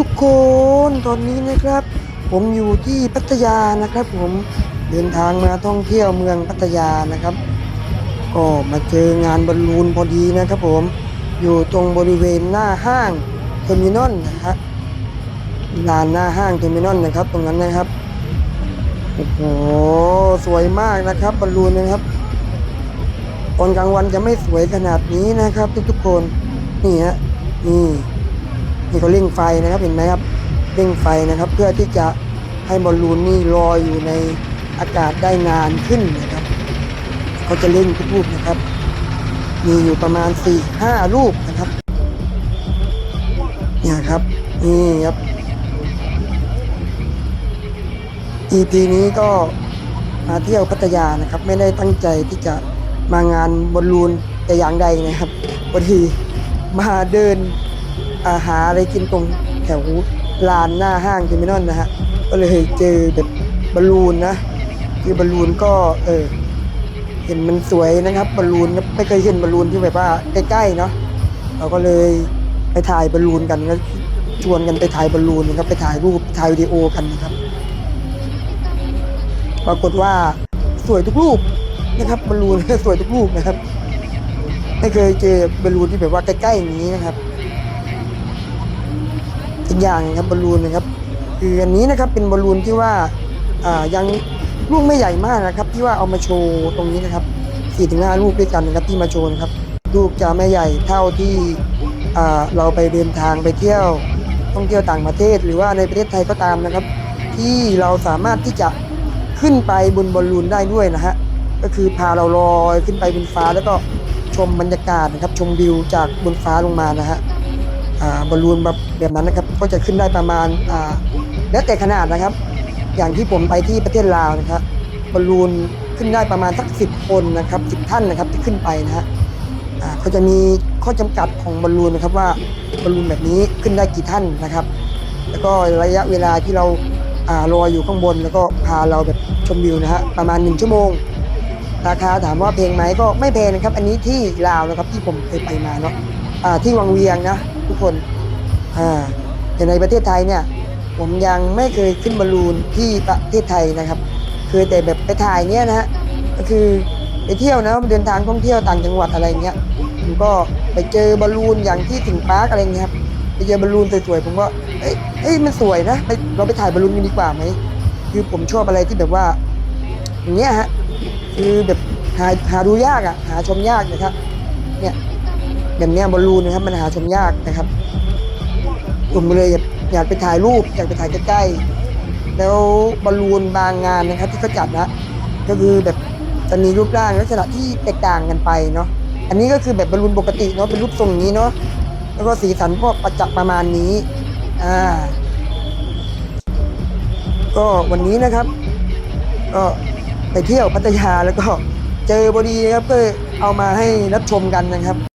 ทุกๆคนตอนนี้นะครับ ผมอยู่ที่พัทยานะครับ ผมเดินทางมาท่องเที่ยวเมืองพัทยานะครับ ก็มาเจองานบอลลูนพอดีนะครับ ผมอยู่ตรงบริเวณหน้าห้างเทอร์มินอลนะครับลานหน้าห้างเทอร์มินอลนะครับ ตรงนั้นนะครับโอ้โหสวยมากนะครับบอลลูนนะครับตอนกลางวันจะไม่สวยขนาดนี้นะครับ ทุกๆคนนี่ฮะนี่ นี่เขาเร่งไฟนะครับเห็นไหมครับเร่งไฟนะครับ เพื่อที่จะให้บอลลูนนี่ลอยอยู่ในอากาศได้นานขึ้นนะครับเขาจะเร่งทุกลูกนะครับ มีอยู่ประมาณ4ี่ห้าลูกนะครับเนี่ยครับนี่ครับ EP นี้ก็มาเที่ยวพัทยานะครับ ไม่ได้ตั้งใจที่จะมางานบอลลูนแต่อย่างใดนะครับพอดีมาเดิน อาหาอะไรกินตรงแถวลานหน้าห้างเทอร์มินอลนะฮะ ก็เลยเจอแบบบอลลูนนะ คือบอลลูนก็เออเห็นมันสวยนะครับบอลลูนไม่เคยเห็นบอลลูนที่แบบว่าใกล้ๆเนาะเราก็เลยไปถ่ายบอลลูนกันก็ชวนกันไปถ่ายบอลลูนนะครับไปถ่ายรูปถ่ายวิดีโอกันนะครับ ปรากฏว่าสวยทุกรูปนะครับบอลลูนสวยทุกรูปนะครับ ไม่เคยเจอบอลลูนที่แบบว่าใกล้ๆอย่างนี้นะครับ อีกอย่างนะครับบอลลูนนะครับคืออันนี้นะครับเป็นบอลลูนที่ว่าอ่ายังลูกไม่ใหญ่มากนะครับ ที่ว่าเอามาโชว์ตรงนี้นะครับสี่ถึงห้าลูกด้วยกันนะครับที่มาโชว์นะครับลูกจะไม่ใหญ่เท่าที่อ่าเราไปเดินทางไปเที่ยวท่องเที่ยวต่างประเทศ หรือว่าในประเทศไทยก็ตามนะครับ ที่เราสามารถที่จะขึ้นไปบนบอลลูนได้ด้วยนะฮะก็คือพาเราลอยขึ้นไปบนฟ้าแล้วก็ชมบรรยากาศนะครับชมวิวจากบนฟ้าลงมานะฮะ บอลลูนแบบแบบนั้นนะครับก็จะขึ้นได้ประมาณาแล้วแต่ขนาดนะครับ อย่างที่ผมไปที่ประเทศลาวนะครับบอลลูนขึ้นได้ประมาณสักสิบคนนะครับสิบท่านนะครับที่ขึ้นไปนะฮะเขาจะมีข้อจำกัดของบอลลูนนะครับว่าบอลลูนแบบนี้ขึ้นได้กี่ท่านนะครับ แล้วก็ระยะเวลาที่เราอาลอยอยู่ข้างบน แล้วก็พาเราแบบชมวิวนะฮะประมาณ 1 ชั่วโมง ราคาถามว่าแพงไหมก็ไม่แพงนะครับ อันนี้ที่ลาวนะครับที่ผมเคยไปมาเนาะ ที่วังเวียงนะทุกคนอ่าแต่ในประเทศไทยเนี่ย ผมยังไม่เคยขึ้นบอลลูนที่ประเทศไทยนะครับ เคยแต่แบบไปถ่ายเนี่ยนะฮะก็คือไปเที่ยวนะเดินทางท่องเที่ยวต่างจังหวัดอะไรเงี้ยผมก็ไปเจอบอลลูนอย่างที่สิงปาร์คอะไรเงี้ยครับไปเจอบอลลูนสวยๆผมก็เอ้ยเอ้ยมันสวยนะไปเราไปถ่ายบอลลูนกันดีกว่าไหมคือผมชอบอะไรที่แบบว่าอย่างเงี้ยฮะคือแบบหาหาดูยากอะ หาชมยากนะครับเนี่ย แบบเนี้ยบอลลูนนะครับมันหาชมยากนะครับ ผมเลยอยากไปถ่ายรูปอยากไปถ่ายใกล้ๆแล้วบอลลูนบางงานนะครับ ที่เขาจัดนะก็คือแบบจะมีรูปร่างลักษณะที่แตกต่างกันไปเนาะอันนี้ก็คือแบบบอลลูนปกติเนาะเป็นรูปทรงอย่างนี้เนาะแล้วก็สีสันก็ประจักษ์ประมาณนี้อ่าก็วันนี้นะครับ ก็ไปเที่ยวพัทยาแล้วก็เจอพอดีครับก็เอามาให้รับชมกันนะครับ